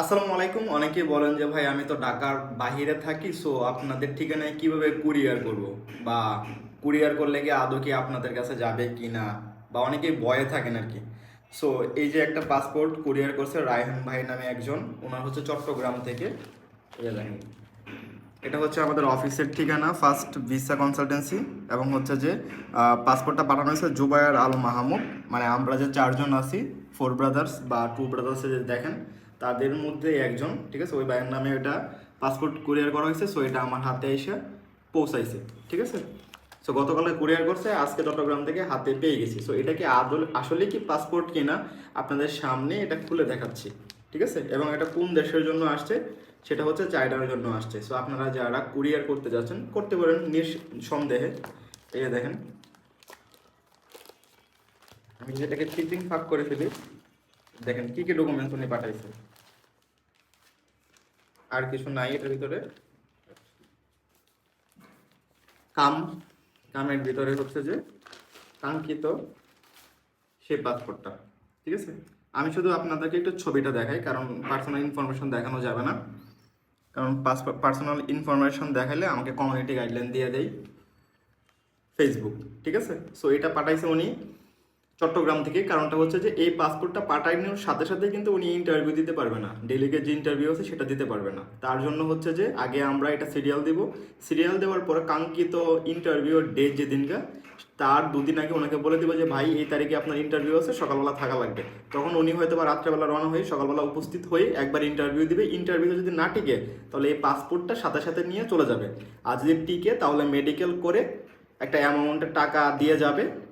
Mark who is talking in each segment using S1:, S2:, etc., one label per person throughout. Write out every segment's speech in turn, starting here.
S1: আসসালামু আলাইকুম। অনেকেই বলেন যে, ভাই, আমি তো ঢাকার বাহিরে থাকি, সো আপনাদের ঠিকানায় কীভাবে কুরিয়ার করব? বা কুরিয়ার করলে কি আদৌ কি আপনাদের কাছে যাবে কি না বা অনেকেই ভয়ে থাকেন আর কি। সো, এই যে একটা পাসপোর্ট কুরিয়ার করছে রায়হান ভাই নামে একজন, ওনার হচ্ছে চট্টগ্রাম থেকে। এটা হচ্ছে আমাদের অফিসের ঠিকানা ফার্স্ট ভিসা কনসালটেন্সি এবং হচ্ছে যে পাসপোর্টটা পাঠানো হয়েছে জুবায়ার আল মাহমুদ। মানে আমরা যে চারজন আছি ফোর ব্রাদার্স বা টু ব্রাদার্সে যে দেখেন তাদের মধ্যে একজন, ঠিক আছে? ওই ভাইয়ের নামে এটা পাসপোর্ট কুরিয়ার করা হয়েছে সো এটা আমার হাতে এসে পৌঁছাইছে, ঠিক আছে? সো গতকালে কুরিয়ার করছে, আজকে চট্টগ্রাম থেকে হাতে পেয়ে গেছি। সো এটা কি আদল আসলে কি পাসপোর্ট কিনা আপনাদের সামনে এটা খুলে দেখাচ্ছি, ঠিক আছে? এবং এটা কোন দেশের জন্য আসছে, সেটা হচ্ছে চায়নার জন্য আসছে। সো আপনারা যারা কুরিয়ার করতে যাচ্ছেন, করতে পারেন নিঃসন্দেহে। এই দেখেন। আমি যেটাকে চিটিং ফাঁক করে ফেলি, দেখেন কি কি ডকুমেন্টস উনি পাঠাইছে আর কিছু নাই এটার ভিতরে। কাম, কামের ভিতরে হচ্ছে যে কাঙ্ক্ষিত সেই পাসপোর্টটা, ঠিক আছে? আমি শুধু আপনাদেরকে একটু ছবিটা দেখাই, কারণ পার্সোনাল ইনফরমেশন দেখানো যাবে না। কারণ পাসপোর্ট পার্সোনাল ইনফরমেশন দেখালে আমাকে কমিউনিটি গাইডলাইন দিয়ে দেয় ফেসবুক ঠিক আছে? সো এটা পাঠাইছে উনি। চট্টগ্রাম থেকে। কারণটা হচ্ছে যে, এই পাসপোর্টটা পাঠানোর সাথে সাথে কিন্তু উনি ইন্টারভিউ দিতে পারবে না। ডেলিগেট যে ইন্টারভিউ আছে, সেটা দিতে পারবে না। তার জন্য হচ্ছে যে, আগে আমরা এটা সিরিয়াল দেব। সিরিয়াল দেওয়ার পরে কাঙ্ক্ষিত ইন্টারভিউর ডেট যেদিনকা, তার দুদিন আগে ওনাকে বলে দেবো যে, ভাই, এই তারিখে আপনার ইন্টারভিউ আছে, সকালবেলা থাকা লাগবে। তখন উনি হয়তো বা রাত্রেবেলা রওনা হয়ে সকালবেলা উপস্থিত হয়ে একবার ইন্টারভিউ দিবে। ইন্টারভিউ যদি না টিকে, তাহলে এই পাসপোর্টটা সাথে সাথে নিয়ে চলে যাবে। আর যদি টিকে, তাহলে মেডিকেল করে একটা অ্যামাউন্টের টাকা দিয়ে যাবে।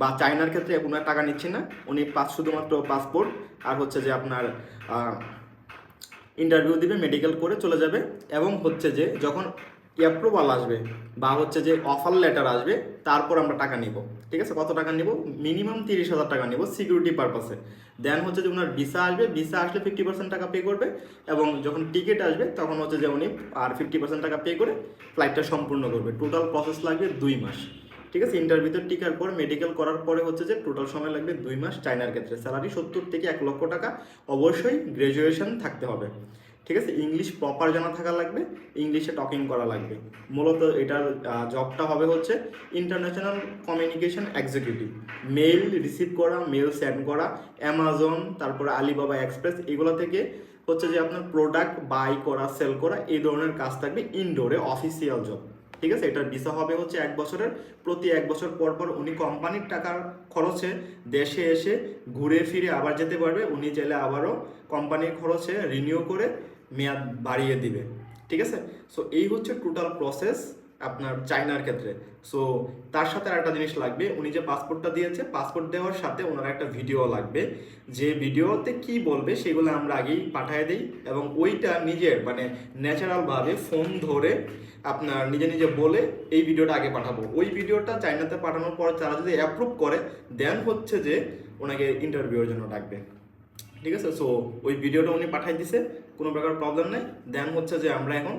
S1: বা চায়নার ক্ষেত্রে কোনো টাকা নিচ্ছে না, উনি পাস শুধুমাত্র পাসপোর্ট আর হচ্ছে যে আপনার ইন্টারভিউ দিবে মেডিকেল করে চলে যাবে এবং হচ্ছে যে যখন অ্যাপ্রুভাল আসবে বা হচ্ছে যে অফার লেটার আসবে, তারপর আমরা টাকা নিব। ঠিক আছে? কত টাকা নিব? মিনিমাম তিরিশ হাজার টাকা নিব সিকিউরিটি পারপাসে দেন হচ্ছে যে ওনার ভিসা আসবে ভিসা আসলে ফিফটি পার্সেন্ট টাকা পে করবে এবং যখন টিকিট আসবে, তখন হচ্ছে যে উনি আর ফিফটি পার্সেন্ট টাকা পে করে ফ্লাইটটা সম্পূর্ণ করবে। টোটাল প্রসেস লাগবে দুই মাস। ঠিক আছে ইন্টারভিউতে টিকার পর মেডিকেল করার পরে হচ্ছে যে টোটাল সময় লাগবে দুই মাস চায়নার ক্ষেত্রে। স্যালারি সত্তর থেকে এক লক্ষ টাকা, অবশ্যই গ্র্যাজুয়েশন থাকতে হবে। ঠিক আছে ইংলিশ প্রপার জানা থাকা লাগবে ইংলিশে টকিং করা লাগবে। মূলত এটার জবটা হবে হচ্ছে international communication executive mail receive করা মেল সেন্ড করা অ্যামাজন তারপরে আলিবাবা এক্সপ্রেস এগুলো থেকে হচ্ছে যে আপনার প্রোডাক্ট বাই করা সেল করা, এই ধরনের কাজ থাকবে ইনডোরে অফিসিয়াল জব ঠিক আছে? এটার ভিসা হবে হচ্ছে এক বছরের। প্রতি এক বছর পর পর উনি কোম্পানির টাকার খরচে দেশে এসে ঘুরে ফিরে আবার যেতে পারবে। উনি চাইলে আবারও কোম্পানির খরচে রিনিউ করে মেয়াদ বাড়িয়ে দিবে। ঠিক আছে? সো এই হচ্ছে টোটাল প্রসেস আপনার চায়নার ক্ষেত্রে। সো তার সাথে আর একটা জিনিস লাগবে, উনি যে পাসপোর্টটা দিয়েছে পাসপোর্ট দেওয়ার সাথে ওনার একটা ভিডিও লাগবে। যে ভিডিওতে কি বলবে সেগুলো আমরা আগেই পাঠিয়ে দিই এবং ওইটা নিজের মানে ন্যাচারালভাবে ফোন ধরে আপনার নিজে নিজে বলে এই ভিডিওটা আগে পাঠাবো। ওই ভিডিওটা চাইনাতে পাঠানোর পর তারা যদি অ্যাপ্রুভ করে দেন হচ্ছে যে ওনাকে ইন্টারভিউর জন্য ডাকবে। ঠিক আছে? সো ওই ভিডিওটা উনি পাঠাই দিছে, কোনো প্রকার প্রবলেম নেই। দেন হচ্ছে যে আমরা এখন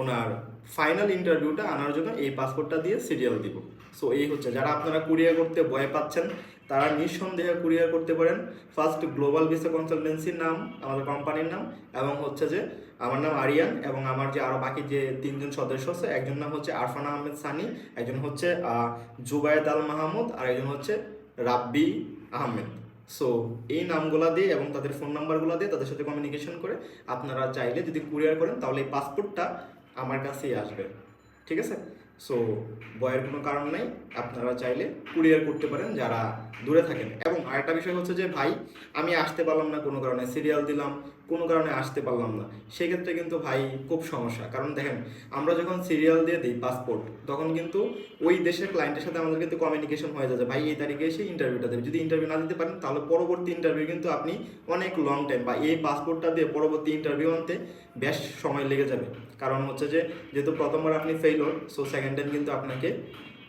S1: ওনার ফাইনাল ইন্টারভিউটা আনার জন্য এই পাসপোর্টটা দিয়ে সিরিয়াল দিব। সো এই হচ্ছে, যারা আপনারা কুরিয়ার করতে ভয় পাচ্ছেন, তারা নিঃসন্দেহে কুরিয়ার করতে পারেন। ফার্স্ট গ্লোবাল ভিসা কনসালটেন্সির নাম, আমাদের কোম্পানির নাম, এবং হচ্ছে যে, আমার নাম আরিয়ান, এবং আমার যে আরও বাকি যে তিনজন সদস্য আছে, একজন নাম হচ্ছে আরফান আহমেদ সানি, একজন হচ্ছে জুবায়েদ আল মাহমুদ, আর একজন হচ্ছে রাব্বি আহমেদ। সো এই নামগুলা দিয়ে এবং তাদের ফোন নাম্বারগুলো দিয়ে তাদের সাথে কমিউনিকেশন করে আপনারা চাইলে যদি কুরিয়ার করেন, তাহলে এই পাসপোর্টটা আমার কাছেই আসবে। ঠিক আছে? সো বয়ের কোনো কারণ নেই। আপনারা চাইলে কুরিয়ার করতে পারেন যারা দূরে থাকেন। এবং আরেকটা বিষয় হচ্ছে যে, ভাই, আমি আসতে পারলাম না, কোনো কারণে সিরিয়াল দিলাম, কোনো কারণে আসতে পারলাম না। সেক্ষেত্রে কিন্তু ভাই, খুব সমস্যা। কারণ দেখেন, আমরা যখন সিরিয়াল দিয়ে দিই পাসপোর্ট তখন কিন্তু ওই দেশের ক্লায়েন্টের সাথে আমাদের কিন্তু কমিউনিকেশন হয়ে যাচ্ছে ভাই, এই তারিখে এসে ইন্টারভিউটা দেবে। যদি ইন্টারভিউ না দিতে পারেন, তাহলে পরবর্তী ইন্টারভিউ কিন্তু আপনি অনেক লং টাইম বা এই পাসপোর্টটা দিয়ে পরবর্তী ইন্টারভিউ আনতে বেশ সময় লেগে যাবে। কারণ হচ্ছে যে, যেহেতু প্রথমবার আপনি ফেইলর সো সেকেন্ড টাইম কিন্তু আপনাকে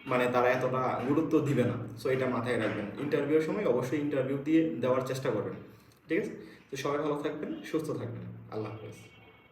S1: মানে তারা এতটা গুরুত্ব দিবে না। সো এটা মাথায় রাখবেন। ইন্টারভিউর সময় অবশ্যই ইন্টারভিউ দিয়ে দেওয়ার চেষ্টা করবেন। ঠিক আছে? তো সবাই ভালো থাকবেন, সুস্থ থাকবেন। আল্লাহ হাফেজ।